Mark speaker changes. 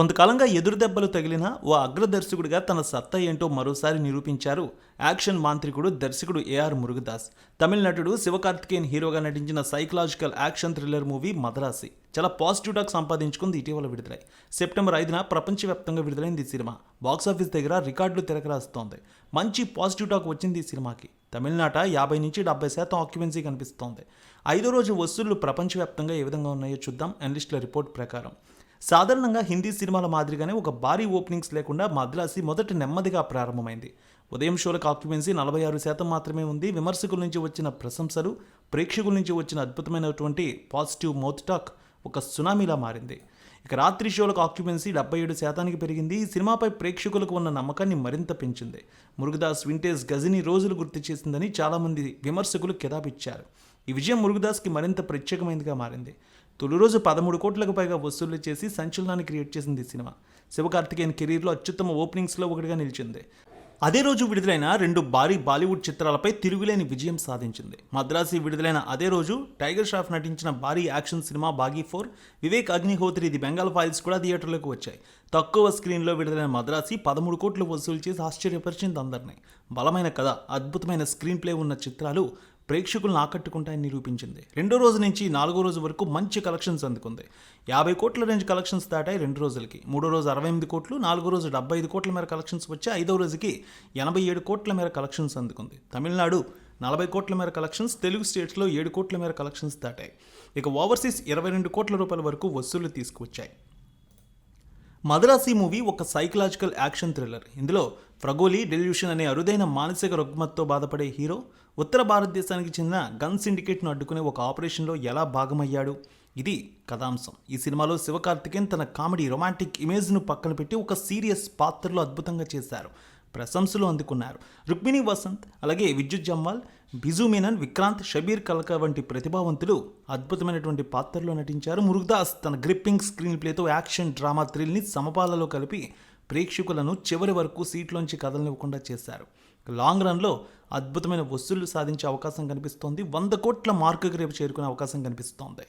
Speaker 1: కొంతకాలంగా ఎదురు దెబ్బలు తగిలిన ఓ అగ్రదర్శకుడిగా తన సత్తా ఏంటో మరోసారి నిరూపించారు యాక్షన్ మాంత్రికుడు దర్శకుడు ఏఆర్ మురుగదాస్. తమిళ నటుడు శివకార్తికేయన్ హీరోగా నటించిన psychological action thriller movie Madharaasi. చాలా పాజిటివ్ టాక్ సంపాదించుకుంది ఇటీవల విడుదలై. సెప్టెంబర్ ఐదున ప్రపంచవ్యాప్తంగా విడుదలైంది ఈ సినిమా. బాక్సాఫీస్ దగ్గర రికార్డులు తిరగరాస్తోంది మంచి పాజిటివ్ టాక్ వచ్చింది ఈ సినిమాకి. తమిళనాట యాభై నుంచి డెబ్బై శాతం ఆక్యుపెన్సీ కనిపిస్తోంది. ఐదో రోజు వసూళ్ళు ప్రపంచవ్యాప్తంగా ఏ విధంగా ఉన్నాయో చూద్దాం. అనలిస్టుల రిపోర్ట్ ప్రకారం. సాధారణంగా హిందీ సినిమాల మాదిరిగానే ఒక భారీ ఓపెనింగ్స్ లేకుండా మద్రాసి మొదట నెమ్మదిగా ప్రారంభమైంది. ఉదయం షోలకు ఆక్యుపెన్సీ నలభై ఆరు శాతం మాత్రమే ఉంది. విమర్శకుల నుంచి వచ్చిన ప్రశంసలు ప్రేక్షకుల నుంచి వచ్చిన అద్భుతమైనటువంటి పాజిటివ్ మౌత్ టాక్ ఒక సునామీలా మారింది. ఇక రాత్రి షోలకు ఆక్యుపెన్సీ డెబ్బై ఏడు శాతానికి పెరిగింది. ఈ సినిమాపై ప్రేక్షకులకు ఉన్న నమ్మకాన్ని మరింత పెంచింది. మురుగదాస్ వింటేజ్ గజిని రోజులు గుర్తు చేసిందని చాలామంది విమర్శకులు కితాబిచ్చారు. ఈ విజయం మురుగదాస్కి మరింత ప్రత్యేకమైనదిగా మారింది. తొలి రోజు పదమూడు కోట్లకు పైగా వసూళ్ళు చేసి సంచలనాన్ని క్రియేట్ చేసింది ఈ సినిమా. శివకార్తికేయన్ కెరీర్లో అత్యుత్తమ ఓపెనింగ్స్లో ఒకటిగా నిలిచింది. అదే రోజు విడుదలైన రెండు భారీ బాలీవుడ్ చిత్రాలపై తిరుగులేని విజయం సాధించింది. మద్రాసి విడుదలైన అదే రోజు టైగర్ షాఫ్ నటించిన భారీ action cinema Baaghi four Vivek Agnihotri the Bengal files కూడా థియేటర్లకు వచ్చాయి. తక్కువ స్క్రీన్లో విడుదలైన మద్రాసి పదమూడు కోట్లు వసూలు చేసి ఆశ్చర్యపరిచింది అందరినీ. బలమైన కథ అద్భుతమైన స్క్రీన్ ప్లే ఉన్న చిత్రాలు ప్రేక్షకులను ఆకట్టుకుంటాయని నిరూపించింది. రెండో రోజు నుంచి నాలుగో రోజు వరకు మంచి కలెక్షన్స్ అందుకుంది. యాభై కోట్ల రేంజ్ కలెక్షన్స్ దాటాయి రెండు రోజులకి. మూడో రోజు అరవై ఎనిమిది కోట్లు నాలుగో రోజు డెబ్బై ఐదు కోట్ల మేర కలెక్షన్స్ వచ్చి ఐదో రోజుకి ఎనభై ఏడు కోట్ల మేర కలెక్షన్స్ అందుకుంది. తమిళనాడు నలభై కోట్ల మేర కలెక్షన్స్ తెలుగు స్టేట్స్లో ఏడు కోట్ల మేర కలెక్షన్స్ దాటాయి. ఇక ఓవర్సీస్ ఇరవై రెండు కోట్ల రూపాయల వరకు వసూళ్ళు తీసుకువచ్చాయి. మద్రాసి మూవీ ఒక సైకలాజికల్ యాక్షన్ థ్రిల్లర్. ఇందులో ఫ్రగోలి డెల్యూషన్ అనే అరుదైన మానసిక రుగ్మతతో బాధపడే హీరో ఉత్తర భారతదేశానికి చెందిన గన్ సిండికేట్ను అడ్డుకునే ఒక ఆపరేషన్లో ఎలా భాగమయ్యాడు? ఇది కథాంశం. ఈ సినిమాలో శివకార్తికేయన్ తన కామెడీ రొమాంటిక్ ఇమేజ్ను పక్కన పెట్టి ఒక సీరియస్ పాత్రలో అద్భుతంగా చేశారు. ప్రశంసలు అందుకున్నారు. రుక్మిణి వసంత్ అలాగే విద్యుత్ జమ్వాల్ బిజు మీనన్ విక్రాంత్ షబీర్ కలక వంటి ప్రతిభావంతులు అద్భుతమైనటువంటి పాత్రలో నటించారు. మురుగదాస్ తన గ్రిప్పింగ్ స్క్రీన్ ప్లేతో యాక్షన్ డ్రామా థ్రిల్ని సమపాలలో కలిపి ప్రేక్షకులను చివరి వరకు సీట్లోంచి కదలనివ్వకుండా చేశారు. లాంగ్ రన్లో అద్భుతమైన వసూళ్ళు సాధించే అవకాశం కనిపిస్తోంది. వంద కోట్ల మార్కుకి రేపు చేరుకునే అవకాశం కనిపిస్తోంది.